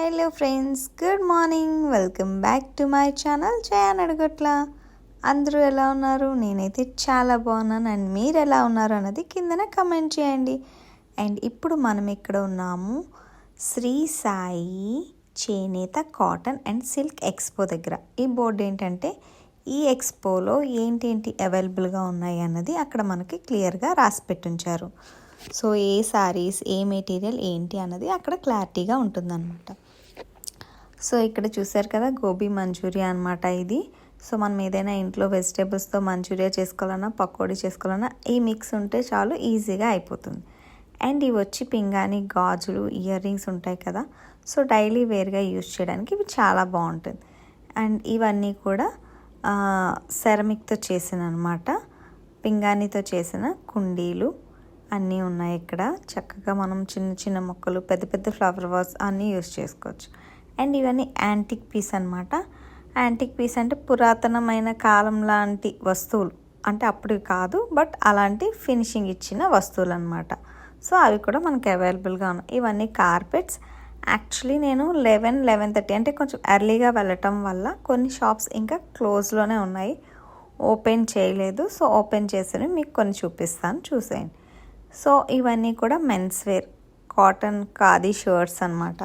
Hello friends good morning. Welcome back to my channel Jayan Adagatla అందరూ ఎలా ఉన్నారు? నేనైతే చాలా బాగున్నాను. అండ్ మీరు ఎలా ఉన్నారు అన్నది కిందన కమెంట్ చేయండి. అండ్ ఇప్పుడు మనం ఇక్కడ ఉన్నాము శ్రీ సాయి చేనేత కాటన్ అండ్ సిల్క్ ఎక్స్పో దగ్గర. ఈ బోర్డు ఏంటంటే ఈ ఎక్స్పోలో ఏంటేంటి అవైలబుల్గా ఉన్నాయి అన్నది అక్కడ మనకి క్లియర్గా రాసి పెట్టుంచారు. సో ఏ శారీస్ ఏ మెటీరియల్ ఏంటి అన్నది అక్కడ క్లారిటీగా ఉంటుందన్నమాట. సో ఇక్కడ చూసారు కదా గోబీ మంచూరియా అనమాట ఇది. సో మనం ఏదైనా ఇంట్లో వెజిటేబుల్స్తో మంచూరియా చేసుకోవాలన్నా పకోడీ చేసుకోవాలన్నా ఈ మిక్స్ ఉంటే చాలు ఈజీగా అయిపోతుంది. అండ్ ఇవి వచ్చి పింగాణి గాజులు ఇయర్ రింగ్స్ ఉంటాయి కదా సో డైలీ వేర్గా యూజ్ చేయడానికి ఇవి చాలా బాగుంటుంది. అండ్ ఇవన్నీ కూడా సెరమిక్తో చేసిన అనమాట పింగాణితో చేసిన కుండీలు అన్నీ ఉన్నాయి ఇక్కడ. చక్కగా మనం చిన్న చిన్న మొక్కలు పెద్ద పెద్ద ఫ్లవర్ వాస్ అన్నీ యూజ్ చేసుకోవచ్చు. అండ్ ఇవన్నీ యాంటిక్ పీస్ అనమాట యాంటిక్ పీస్ అంటే పురాతనమైన కాలం లాంటి వస్తువులు. అంటే అప్పుడు కాదు బట్ అలాంటి ఫినిషింగ్ ఇచ్చిన వస్తువులు అనమాట సో అవి కూడా మనకి అవైలబుల్గా ఉన్నాయి. ఇవన్నీ కార్పెట్స్. యాక్చువల్లీ నేను లెవెన్ లెవెన్ థర్టీ అంటే కొంచెం ఎర్లీగా వెళ్ళటం వల్ల కొన్ని షాప్స్ ఇంకా క్లోజ్లోనే ఉన్నాయి. ఓపెన్ చేయలేదు. సో ఓపెన్ చేసి మీకు కొన్ని చూపిస్తాను. చూసేయండి. సో ఇవన్నీ కూడా men's wear cotton khadi shirts అనమాట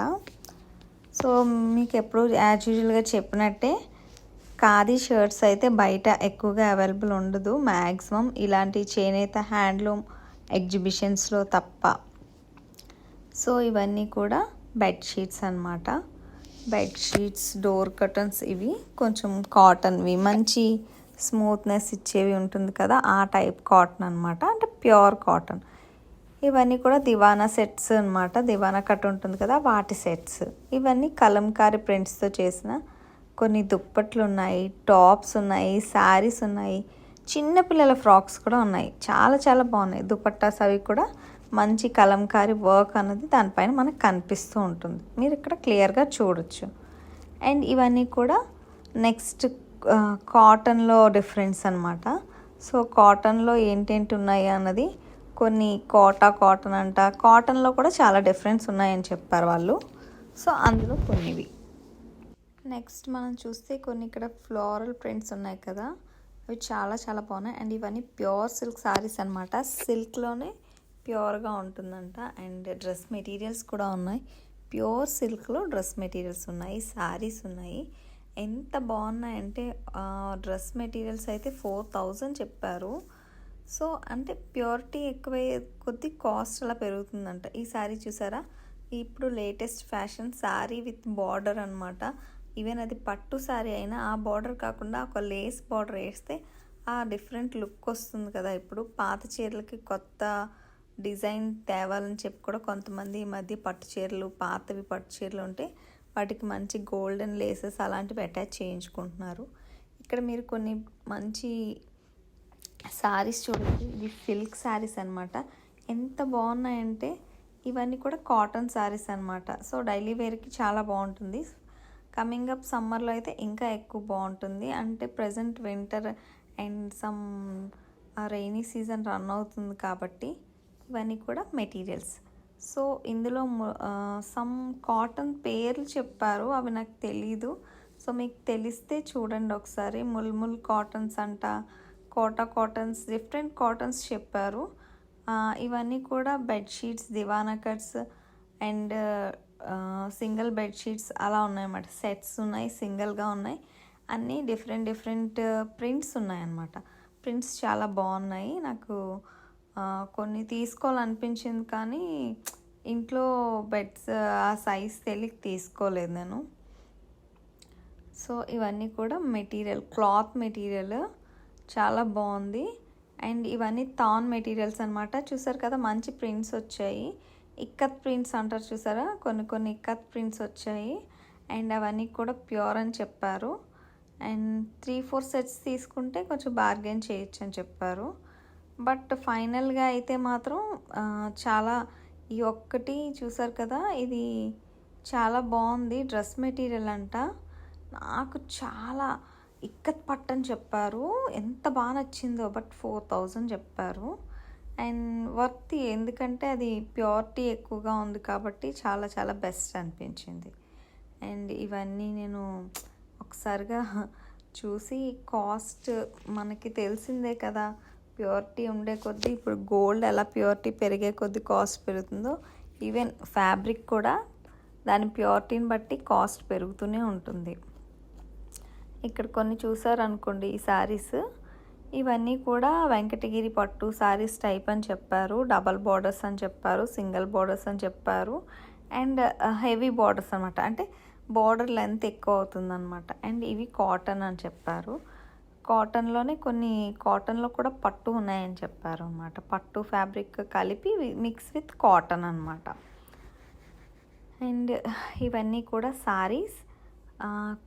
సో మీకు ఎప్పుడు యాజ్ యూజువల్గా చెప్పినట్టే ఖాదీ షర్ట్స్ అయితే బయట ఎక్కువగా అవైలబుల్ ఉండదు. మ్యాక్సిమం ఇలాంటి చేనేత హ్యాండ్లూమ్ ఎగ్జిబిషన్స్లో తప్ప. సో ఇవన్నీ కూడా బెడ్షీట్స్ అనమాట బెడ్షీట్స్ డోర్ కర్టన్స్ ఇవి కొంచెం కాటన్వి మంచి స్మూత్నెస్ ఇచ్చేవి ఉంటుంది కదా ఆ టైప్ కాటన్ అనమాట అంటే ప్యూర్ కాటన్ ఇవన్నీ కూడా దివానా సెట్స్ అనమాట దివానా కట్ ఉంటుంది కదా వాటి సెట్స్. ఇవన్నీ కలంకారీ ప్రింట్స్తో చేసిన కొన్ని దుప్పట్లు ఉన్నాయి టాప్స్ ఉన్నాయి శారీస్ ఉన్నాయి. చిన్నపిల్లల ఫ్రాక్స్ కూడా ఉన్నాయి. చాలా చాలా బాగున్నాయి. దుపట్టాస్ అవి కూడా మంచి కలంకారీ వర్క్ అన్నది దానిపైన మనకు కనిపిస్తూ ఉంటుంది. మీరు ఇక్కడ క్లియర్గా చూడొచ్చు. అండ్ ఇవన్నీ కూడా నెక్స్ట్ కాటన్లో డిఫరెన్స్ అనమాట సో కాటన్లో ఏంటేంటి ఉన్నాయి అన్నది కొన్ని కోటా కాటన్ అంట. కాటన్లో కూడా చాలా డిఫరెన్స్ ఉన్నాయని చెప్పారు వాళ్ళు. సో అందులో కొన్నివి. నెక్స్ట్ మనం చూస్తే కొన్ని ఇక్కడ ఫ్లోరల్ ప్రింట్స్ ఉన్నాయి కదా. అవి చాలా చాలా బాగున్నాయి. అండ్ ఇవన్నీ ప్యూర్ సిల్క్ శారీస్ అనమాట సిల్క్లోనే ప్యూర్గా ఉంటుందంట. అండ్ డ్రెస్ మెటీరియల్స్ కూడా ఉన్నాయి. ప్యూర్ సిల్క్లో డ్రెస్ మెటీరియల్స్ ఉన్నాయి. శారీస్ ఉన్నాయి. ఎంత బాగున్నాయంటే డ్రెస్ మెటీరియల్స్ అయితే ఫోర్ థౌజండ్ చెప్పారు. సో అంటే ప్యూరిటీ ఎక్కువయ్యే కొద్ది కాస్ట్ అలా పెరుగుతుందంట. ఈ శారీ చూసారా? ఇప్పుడు latest fashion sari with border అనమాట ఈవెన్ అది పట్టు శారీ అయినా ఆ బార్డర్ కాకుండా ఒక లేస్ బార్డర్ వేస్తే ఆ డిఫరెంట్ లుక్ వస్తుంది కదా. ఇప్పుడు పాత చీరలకి కొత్త డిజైన్ తేవాలని చెప్పి కూడా కొంతమంది ఈ మధ్య పట్టు చీరలు పాతవి పట్టు చీరలు ఉంటే వాటికి మంచి గోల్డెన్ లేసెస్ అలాంటివి అటాచ్ చేయించుకుంటున్నారు. ఇక్కడ మీరు కొన్ని మంచి శారీస్ చూడండి ఇవి సిల్క్ శారీస్ అనమాట ఎంత బాగున్నాయంటే ఇవన్నీ కూడా కాటన్ శారీస్ అనమాట సో డైలీ వేర్కి చాలా బాగుంటుంది. కమింగ్ అప్ సమ్మర్లో అయితే ఇంకా ఎక్కువ బాగుంటుంది. అంటే present winter and some rainy season run అవుతుంది కాబట్టి ఇవన్నీ కూడా మెటీరియల్స్. సో ఇందులో సమ్ కాటన్ పేర్లు చెప్పారు అవి నాకు తెలీదు. సో మీకు తెలిస్తే చూడండి ఒకసారి. ముల్ముల్ కాటన్స్ అంట కోటా కాటన్స్ డిఫరెంట్ కాటన్స్ చెప్పారు. ఇవన్నీ కూడా బెడ్షీట్స్ దివానా కట్స్ అండ్ సింగిల్ బెడ్షీట్స్ అలా ఉన్నాయన్నమాట. సెట్స్ ఉన్నాయి సింగిల్గా ఉన్నాయి. అన్నీ డిఫరెంట్ డిఫరెంట్ ప్రింట్స్ ఉన్నాయన్నమాట. ప్రింట్స్ చాలా బాగున్నాయి. నాకు కొన్ని తీసుకోవాలనిపించింది కానీ ఇంట్లో బెడ్స్ ఆ సైజ్ తెలియక తీసుకోలేదు నేను. సో ఇవన్నీ కూడా మెటీరియల్ క్లాత్ మెటీరియల్ చాలా బాగుంది. అండ్ ఇవన్నీ థాన్ మెటీరియల్స్ అనమాట చూసారు కదా మంచి ప్రింట్స్ వచ్చాయి. ఇక్కత్ ప్రింట్స్ అంటారు చూసారా? కొన్ని కొన్ని ఇక్కత్ ప్రింట్స్ వచ్చాయి. అండ్ అవన్నీ కూడా ప్యూర్ అని చెప్పారు. అండ్ త్రీ ఫోర్ సెట్స్ తీసుకుంటే కొంచెం బార్గెన్ చేయొచ్చు అని చెప్పారు. బట్ ఫైనల్గా అయితే మాత్రం చాలా ఈ ఒక్కటి చూసారు కదా ఇది చాలా బాగుంది. డ్రెస్ మెటీరియల్ అంట. నాకు చాలా ఇక్కత్ పట్టు అని చెప్పారు. ఎంత బాగా నచ్చిందో బట్ ఫోర్ థౌజండ్ చెప్పారు. అండ్ వర్త్ ఎందుకంటే అది ప్యూరిటీ ఎక్కువగా ఉంది కాబట్టి చాలా చాలా బెస్ట్ అనిపించింది. అండ్ ఇవన్నీ నేను ఒకసారిగా చూసి కాస్ట్ మనకి తెలిసిందే కదా. ప్యూరిటీ ఉండే కొద్దీ ఇప్పుడు గోల్డ్ ఎలా ప్యూరిటీ పెరిగే కొద్దీ కాస్ట్ పెరుగుతుందో ఈవెన్ ఫ్యాబ్రిక్ కూడా దాని ప్యూరిటీని బట్టి కాస్ట్ పెరుగుతూనే ఉంటుంది. ఇక్కడ కొన్ని చూసారనుకోండి ఈ శారీస్ ఇవన్నీ కూడా వెంకటగిరి పట్టు శారీస్ టైప్ అని చెప్పారు. డబల్ బార్డర్స్ అని చెప్పారు. సింగిల్ బార్డర్స్ అని చెప్పారు. అండ్ హెవీ బార్డర్స్ అనమాట అంటే బార్డర్ లెంత్ ఎక్కువ అవుతుందన్నమాట. అండ్ ఇవి కాటన్ అని చెప్పారు. కాటన్లోనే కొన్ని కాటన్లో కూడా పట్టు ఉన్నాయని చెప్పారు అనమాట పట్టు ఫ్యాబ్రిక్ కలిపి మిక్స్ విత్ కాటన్ అనమాట అండ్ ఇవన్నీ కూడా సారీస్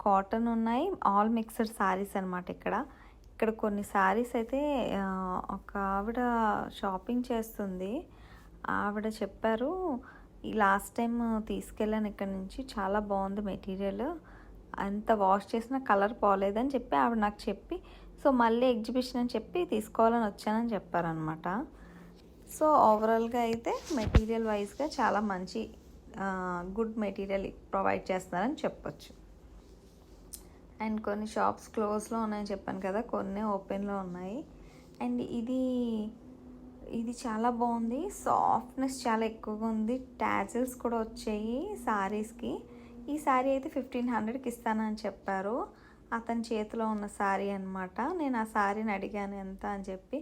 కాటన్ ఉన్నాయి. ఆల్ మిక్స్డ్ సారీస్ అనమాట ఇక్కడ. ఇక్కడ కొన్ని సారీస్ అయితే ఒక ఆవిడ షాపింగ్ చేస్తుంది. ఆవిడ చెప్పారు ఈ లాస్ట్ టైం తీసుకెళ్ళాను ఇక్కడ నుంచి. చాలా బాగుంది మెటీరియల్. అంత వాష్ చేసిన కలర్ పోలేదని చెప్పి ఆవిడ నాకు చెప్పి సో మళ్ళీ ఎగ్జిబిషన్ అని చెప్పి తీసుకోవాలని వచ్చానని చెప్పారనమాట సో ఓవరాల్గా అయితే మెటీరియల్ వైజ్గా చాలా మంచి గుడ్ మెటీరియల్ ప్రొవైడ్ చేస్తున్నారని చెప్పొచ్చు. అండ్ కొన్ని షాప్స్ క్లోజ్లో ఉన్నాయని చెప్పాను కదా కొన్ని ఓపెన్లో ఉన్నాయి. అండ్ ఇది ఇది చాలా బాగుంది. సాఫ్ట్నెస్ చాలా ఎక్కువగా ఉంది. ట్యాజిల్స్ కూడా వచ్చాయి శారీస్కి ఈ శారీ అయితే ఫిఫ్టీన్ హండ్రెడ్కి ఇస్తానని చెప్పారు. అతని చేతిలో ఉన్న శారీ అనమాట నేను ఆ శారీని అడిగాను ఎంత? అని చెప్పి.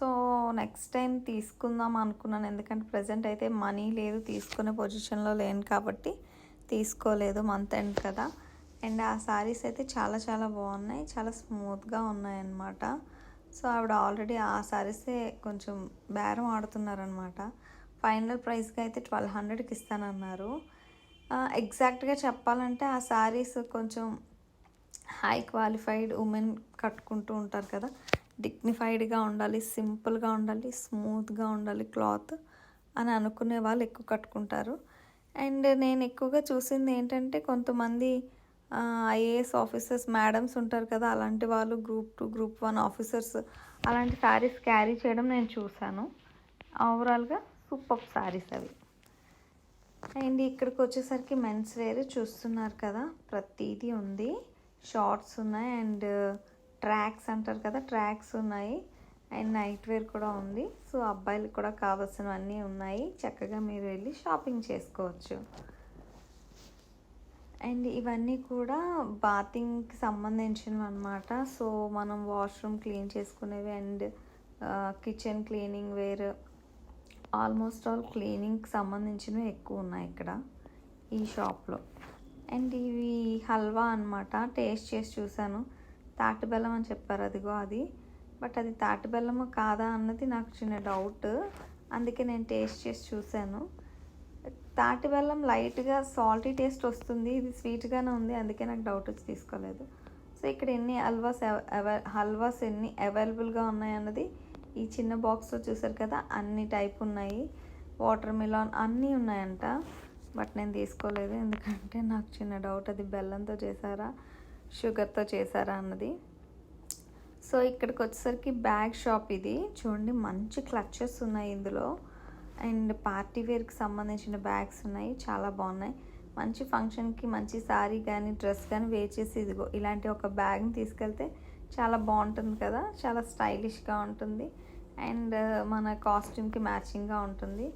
సో నెక్స్ట్ టైం తీసుకుందాం అనుకున్నాను. ఎందుకంటే ప్రజెంట్ అయితే మనీ లేదు తీసుకునే పొజిషన్లో లేను కాబట్టి తీసుకోలేదు మంత్ ఎండ్ కదా. అండ్ ఆ శారీస్ అయితే చాలా చాలా బాగున్నాయి. చాలా స్మూత్గా ఉన్నాయి అన్నమాట సో ఆవిడ ఆల్రెడీ ఆ శారీసే కొంచెం బేరం ఆడుతున్నారనమాట ఫైనల్ ప్రైస్గా అయితే ట్వెల్వ్ హండ్రెడ్కి ఇస్తానన్నారు. ఎగ్జాక్ట్గా చెప్పాలంటే ఆ శారీస్ కొంచెం హై క్వాలిఫైడ్ ఉమెన్ కట్టుకుంటూ ఉంటారు కదా. డిగ్నిఫైడ్గా ఉండాలి సింపుల్గా ఉండాలి స్మూత్గా ఉండాలి క్లాత్ అని అనుకునే వాళ్ళు ఎక్కువ కట్టుకుంటారు. అండ్ నేను ఎక్కువగా చూసింది ఏంటంటే కొంతమంది ఐఏఎస్ ఆఫీసర్స్ మేడమ్స్ ఉంటారు కదా అలాంటి వాళ్ళు group two group one officers అలాంటి శారీస్ క్యారీ చేయడం నేను చూశాను. ఓవరాల్గా సూపర్ శారీస్ అవి. అండ్ ఇక్కడికి వచ్చేసరికి మెన్స్ వేర్ చూస్తున్నారు కదా ప్రతిదీ ఉంది. షార్ట్స్ ఉన్నాయి అండ్ ట్రాక్స్ అంటారు కదా ట్రాక్స్ ఉన్నాయి. అండ్ నైట్ వేర్ కూడా ఉంది. సో అబ్బాయిలకు కూడా కావాల్సినవన్నీ ఉన్నాయి. చక్కగా మీరు వెళ్ళి షాపింగ్ చేసుకోవచ్చు. అండ్ ఇవన్నీ కూడా బాతింగ్కి సంబంధించినవి అనమాట సో మనం washroom clean చేసుకునేవి and kitchen cleaning ware almost all క్లీనింగ్కి సంబంధించినవి ఎక్కువ ఉన్నాయి ఇక్కడ ఈ షాప్లో. అండ్ ఇవి హల్వా అనమాట టేస్ట్ చేసి చూశాను. తాటి బెల్లం అని చెప్పారు అదిగో అది. బట్ అది తాటి బెల్లము కాదా అన్నది నాకు చిన్న డౌట్. అందుకే నేను టేస్ట్ చేసి చూశాను. తాటి బెల్లం లైట్గా సాల్టీ టేస్ట్ వస్తుంది ఇది స్వీట్గానే ఉంది అందుకే నాకు డౌట్ వచ్చి తీసుకోలేదు. సో ఇక్కడ ఎన్ని హల్వాస్ హల్వాస్ ఎన్ని అవైలబుల్గా ఉన్నాయన్నది ఈ చిన్న బాక్స్లో చూసారు కదా అన్ని టైప్ ఉన్నాయి. వాటర్ మిలాన్ అన్నీ ఉన్నాయంట బట్ నేను తీసుకోలేదు ఎందుకంటే నాకు చిన్న డౌట్ అది బెల్లంతో చేశారా షుగర్తో చేశారా అన్నది. సో ఇక్కడికి వచ్చేసరికి బ్యాగ్ షాప్ ఇది. చూడండి మంచి క్లచెస్ ఉన్నాయి ఇందులో. అండ్ పార్టీ వేర్కి సంబంధించిన బ్యాగ్స్ ఉన్నాయి చాలా బాగున్నాయి. మంచి ఫంక్షన్కి మంచి శారీ కానీ డ్రెస్ కానీ వేర్ చేసి ఇదిగో ఇలాంటి ఒక బ్యాగ్ని తీసుకెళ్తే చాలా బాగుంటుంది కదా చాలా స్టైలిష్గా ఉంటుంది. అండ్ మన కాస్ట్యూమ్కి మ్యాచింగ్గా ఉంటుంది.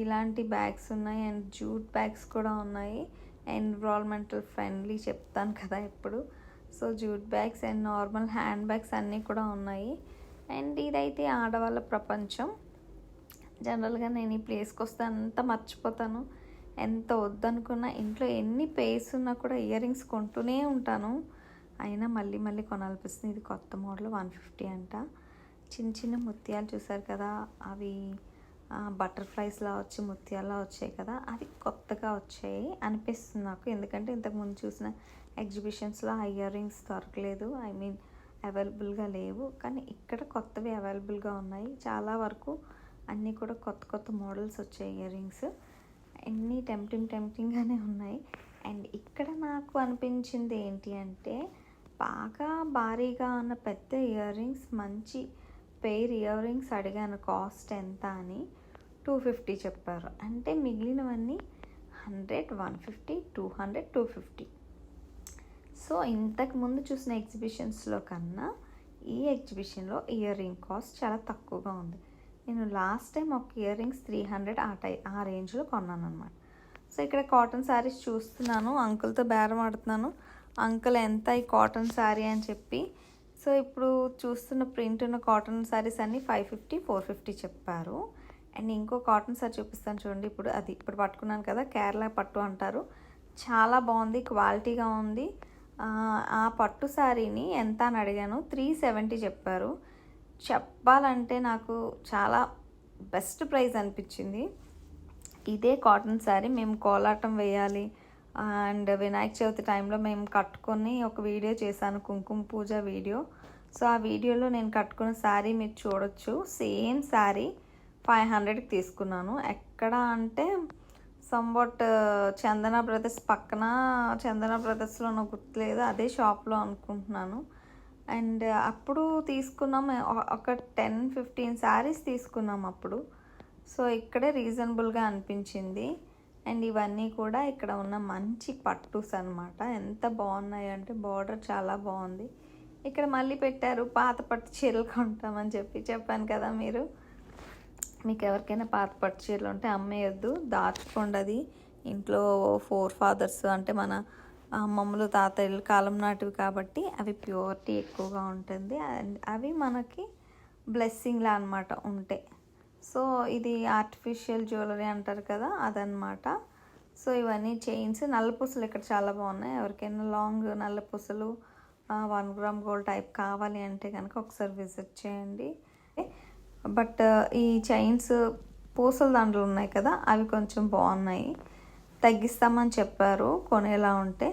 ఇలాంటి బ్యాగ్స్ ఉన్నాయి అండ్ జూట్ బ్యాగ్స్ కూడా ఉన్నాయి. ఎన్విరాన్మెంటల్ ఫ్రెండ్లీ చెప్తాను కదా ఇప్పుడు so jute bags and normal hand bags అన్నీ కూడా ఉన్నాయి. అండ్ ఇదైతే ఆడవాళ్ళ ప్రపంచం. జనరల్గా నేను ఈ ప్లేస్కి వస్తే అంత మర్చిపోతాను. ఎంత వద్దనుకున్నా ఇంట్లో ఎన్ని పేస్ ఉన్నా కూడా ఇయర్ రింగ్స్ కొంటూనే ఉంటాను. అయినా మళ్ళీ మళ్ళీ కొనాలనిపిస్తుంది. ఇది కొత్త మోడల్ వన్ ఫిఫ్టీ అంట. చిన్న చిన్న ముత్యాలు చూసారు కదా అవి బటర్ఫ్లైస్లా వచ్చి ముత్యాలా వచ్చాయి కదా అవి కొత్తగా వచ్చాయి అనిపిస్తుంది నాకు. ఎందుకంటే ఇంతకుముందు చూసిన ఎగ్జిబిషన్స్లో ఆ ఇయర్ రింగ్స్ దొరకలేదు. ఐ మీన్ అవైలబుల్గా లేవు. కానీ ఇక్కడ కొత్తవి అవైలబుల్గా ఉన్నాయి. చాలా వరకు అన్నీ కూడా కొత్త కొత్త మోడల్స్ వచ్చాయి ఇయర్ రింగ్స్. అన్నీ టెంప్టింగ్ టెంప్టింగ్గానే ఉన్నాయి. అండ్ ఇక్కడ నాకు అనిపించింది ఏంటి అంటే బాగా భారీగా ఉన్న పెద్ద ఇయర్ రింగ్స్ మంచి పెయిర్ ఇయర్ రింగ్స్ అడిగాను కాస్ట్ ఎంత అని. టూ ఫిఫ్టీ చెప్పారు. అంటే మిగిలినవన్నీ hundred one fifty two hundred two fifty. So ఇంతకు ముందు చూసిన ఎగ్జిబిషన్స్లో కన్నా ఈ ఎగ్జిబిషన్లో ఇయర్ రింగ్ కాస్ట్ చాలా తక్కువగా ఉంది. నేను లాస్ట్ టైం ఒక ఇయర్ రింగ్స్ త్రీ హండ్రెడ్ ఆ టై ఆ రేంజ్లో కొన్నాను అనమాట సో ఇక్కడ కాటన్ శారీస్ చూస్తున్నాను. అంకుల్తో బేరం ఆడుతున్నాను. అంకుల్ ఎంత ఈ కాటన్ శారీ అని చెప్పి. సో ఇప్పుడు చూస్తున్న ప్రింట్ ఉన్న కాటన్ శారీస్ అన్నీ ఫైవ్ ఫిఫ్టీ ఫోర్ ఫిఫ్టీ చెప్పారు. అండ్ ఇంకో కాటన్ శారీ చూపిస్తాను చూడండి. ఇప్పుడు అది ఇప్పుడు పట్టుకున్నాను కదా కేరళ పట్టు అంటారు. చాలా బాగుంది క్వాలిటీగా ఉంది. ఆ, ఆ పట్టు శారీని ఎంత అని అడిగాను? త్రీ సెవెంటీ చెప్పారు. చెప్పాలంటే నాకు చాలా బెస్ట్ ప్రైస్ అనిపించింది. ఇదే కాటన్ శారీ మేము కోలాటం వేయాలి. అండ్ వినాయక చవితి టైంలో మేము కట్టుకొని ఒక వీడియో చేశాను కుంకుమ పూజ వీడియో. సో ఆ వీడియోలో నేను కట్టుకున్న శారీ మీరు చూడొచ్చు. సేమ్ శారీ ఫైవ్ హండ్రెడ్కి తీసుకున్నాను. ఎక్కడ అంటే సంబట్ చందన బ్రదర్స్ పక్కన చందన బ్రదర్స్లో నాకు గుర్తులేదు అదే షాప్లో అనుకుంటున్నాను. అండ్ అప్పుడు తీసుకున్నాం ఒక టెన్ ఫిఫ్టీన్ శారీస్ తీసుకున్నాం అప్పుడు. సో ఇక్కడే రీజనబుల్గా అనిపించింది. అండ్ ఇవన్నీ కూడా ఇక్కడ ఉన్న మంచి పట్టుస్ అన్నమాట. ఎంత బాగున్నాయి అంటే బార్డర్ చాలా బాగుంది. ఇక్కడ మళ్ళీ పెట్టారు పాత పట్టు చీరలు కొంటామని చెప్పి చెప్పాను కదా మీరు. మీకు ఎవరికైనా పాత పట్టు చీరలు ఉంటే అమ్మేయొద్దు. దాచుకోండి అది. ఇంట్లో ఫోర్ ఫాదర్స్ అంటే మన అమ్మమ్మలు తాతయ్యల కాలం నాటివి కాబట్టి అవి ప్యూరిటీ ఎక్కువగా ఉంటుంది. అండ్ అవి మనకి బ్లెస్సింగ్లా అనమాట ఉంటే. సో ఇది ఆర్టిఫిషియల్ జ్యువెలరీ అంటారు కదా అదనమాట సో ఇవన్నీ చైన్స్. నల్ల పూసలు ఇక్కడ చాలా బాగున్నాయి. ఎవరికైనా లాంగ్ నల్ల పూసలు వన్ గ్రామ్ గోల్డ్ టైప్ కావాలి అంటే కనుక ఒకసారి విజిట్ చేయండి. బట్ ఈ చైన్స్ పూసల దండలు ఉన్నాయి కదా అవి కొంచెం బాగున్నాయి. తగ్గిస్తామని చెప్పారు కొనేలా ఉంటే.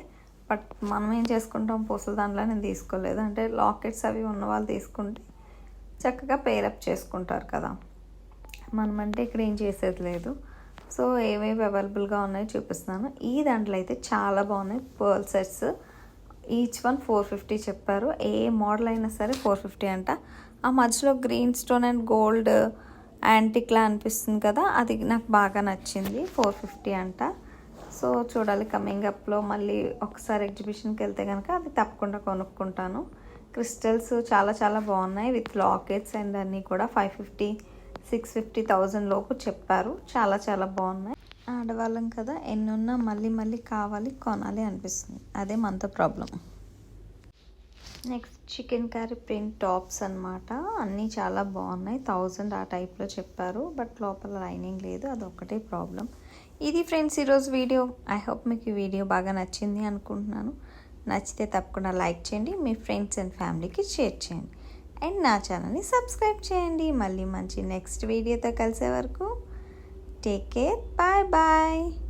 బట్ మనం ఏం చేసుకుంటాం? పూసల దాంట్లో నేను తీసుకోలేదు. అంటే లాకెట్స్ అవి ఉన్న వాళ్ళు తీసుకుంటే చక్కగా పేరప్ చేసుకుంటారు కదా. మనమంటే ఇక్కడ ఏం చేసేది లేదు. సో ఏవేవి అవైలబుల్గా ఉన్నాయో చూపిస్తున్నాను. ఈ దాంట్లో అయితే చాలా బాగున్నాయి. Pearl sets. Each one four fifty చెప్పారు. ఏ మోడల్ అయినా సరే ఫోర్ ఫిఫ్టీ అంట. ఆ మధ్యలో గ్రీన్ స్టోన్ అండ్ గోల్డ్ యాంటిక్లా అనిపిస్తుంది కదా. అది నాకు బాగా నచ్చింది. ఫోర్ ఫిఫ్టీ అంట. సో చూడాలి కమింగ్ అప్లో మళ్ళీ ఒకసారి ఎగ్జిబిషన్కి వెళ్తే కనుక అది తప్పకుండా కొనుక్కుంటాను. క్రిస్టల్స్ చాలా చాలా బాగున్నాయి. విత్ లాకెట్స్ అండ్ అన్నీ కూడా five fifty six fifty thousand లోపు చెప్పారు. చాలా చాలా బాగున్నాయి. ఆడవాళ్ళం కదా ఎన్నున్నా మళ్ళీ మళ్ళీ కావాలి కొనాలి అనిపిస్తుంది. అదే మనతో problem next chicken curry print tops అన్నమాట. అన్నీ చాలా బాగున్నాయి. థౌజండ్ ఆ టైప్లో చెప్పారు. బట్ లోపల లైనింగ్ లేదు. అదొక్కటే ప్రాబ్లం ఇది ఫ్రెండ్స్ ఈరోజు వీడియో. ఐ హోప్ మీకు ఈ వీడియో బాగా నచ్చింది అనుకుంటున్నాను. నచ్చితే తప్పకుండా లైక్ చేయండి మీ ఫ్రెండ్స్ అండ్ ఫ్యామిలీకి షేర్ చేయండి. అండ్ నా ఛానల్ని సబ్స్క్రైబ్ చేయండి. మళ్ళీ మంచి నెక్స్ట్ వీడియోతో కలిసే వరకు. Take care. Bye bye.